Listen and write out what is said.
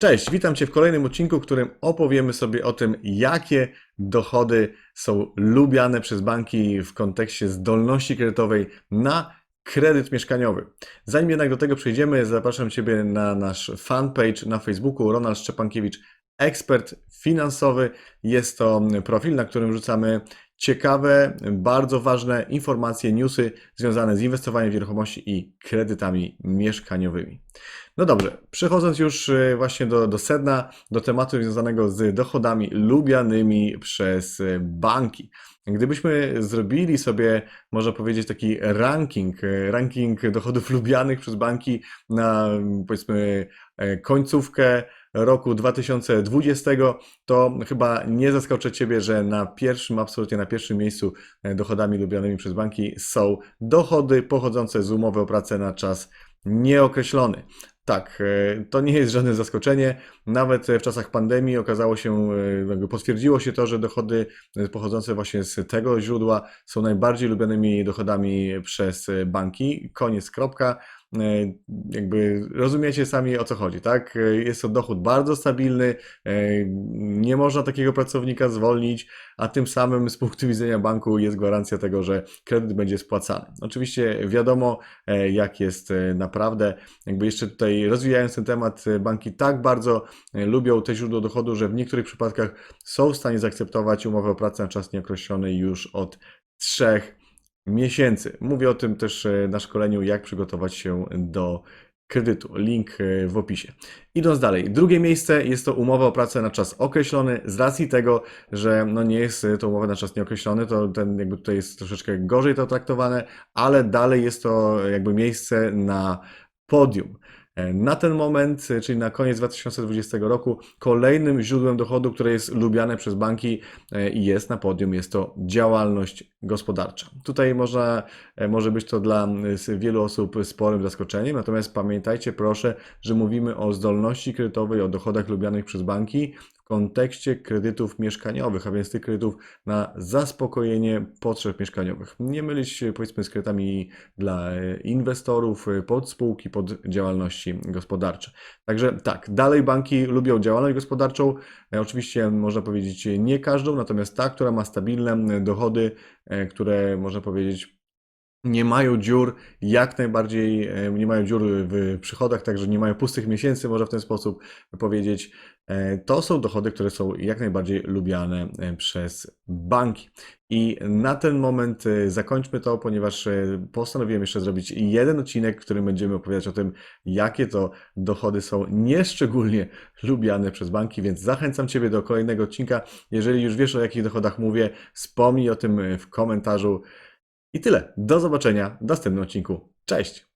Cześć, witam Cię w kolejnym odcinku, w którym opowiemy sobie o tym, jakie dochody są lubiane przez banki w kontekście zdolności kredytowej na kredyt mieszkaniowy. Zanim jednak do tego przejdziemy, zapraszam Ciebie na nasz fanpage na Facebooku Ronald Szczepankiewicz, ekspert finansowy. Jest to profil, na którym rzucamy ciekawe, bardzo ważne informacje, newsy związane z inwestowaniem w nieruchomości i kredytami mieszkaniowymi. No dobrze, przechodząc już e, właśnie do, do sedna, do tematu związanego z dochodami lubianymi przez e, banki. Gdybyśmy zrobili sobie, można powiedzieć, taki ranking, e, ranking dochodów lubianych przez banki na powiedzmy końcówkę roku 2020, to chyba nie zaskoczę Ciebie, że na pierwszym, absolutnie na pierwszym miejscu e, dochodami lubianymi przez banki są dochody pochodzące z umowy o pracę na czas nieokreślony. Tak, e, to nie jest żadne zaskoczenie. Nawet w czasach pandemii okazało się, e, potwierdziło się to, że dochody e, pochodzące właśnie z tego źródła są najbardziej lubianymi dochodami przez banki. Koniec, kropka. E, Jakby rozumiecie sami o co chodzi, tak? E, Jest to dochód bardzo stabilny, e, nie można takiego pracownika zwolnić, a tym samym z punktu widzenia banku jest gwarancja tego, że kredyt będzie spłacany. Oczywiście wiadomo, e, jak jest e, naprawdę. Jakby jeszcze tutaj rozwijając ten temat, e, banki tak bardzo e, lubią te źródło dochodu, że w niektórych przypadkach są w stanie zaakceptować umowę o pracę na czas nieokreślony już od trzech miesięcy. Mówię o tym też e, na szkoleniu, jak przygotować się do kredytu. Link w opisie. Idąc dalej, drugie miejsce jest to umowa o pracę na czas określony. Z racji tego, że no nie jest to umowa na czas nieokreślony, to ten jakby tutaj jest troszeczkę gorzej to traktowane, ale dalej jest to jakby miejsce na podium. E, Na ten moment, e, czyli na koniec 2020 roku, kolejnym źródłem dochodu, które jest lubiane przez banki e, i jest na podium, jest to działalność gospodarcza. Tutaj można, e, może być to dla wielu osób sporym zaskoczeniem, natomiast pamiętajcie proszę, że mówimy o zdolności kredytowej, o dochodach lubianych przez banki w kontekście kredytów mieszkaniowych, a więc tych kredytów na zaspokojenie potrzeb mieszkaniowych. Nie mylić powiedzmy z kredytami dla e, inwestorów, e, pod spółki, pod działalności gospodarcze. Także tak, dalej banki lubią działalność gospodarczą. Oczywiście można powiedzieć nie każdą, natomiast ta, która ma stabilne dochody, które można powiedzieć nie mają dziur, jak najbardziej e, nie mają dziur w przychodach, także nie mają pustych miesięcy, można w ten sposób powiedzieć. E, To są dochody, które są jak najbardziej lubiane e, przez banki. I na ten moment zakończmy to, ponieważ postanowiłem jeszcze zrobić jeden odcinek, w którym będziemy opowiadać o tym, jakie to dochody są nieszczególnie lubiane przez banki, więc zachęcam Ciebie do kolejnego odcinka. Jeżeli już wiesz o jakich dochodach mówię, wspomnij o tym w komentarzu. I tyle. Do zobaczenia w następnym odcinku. Cześć!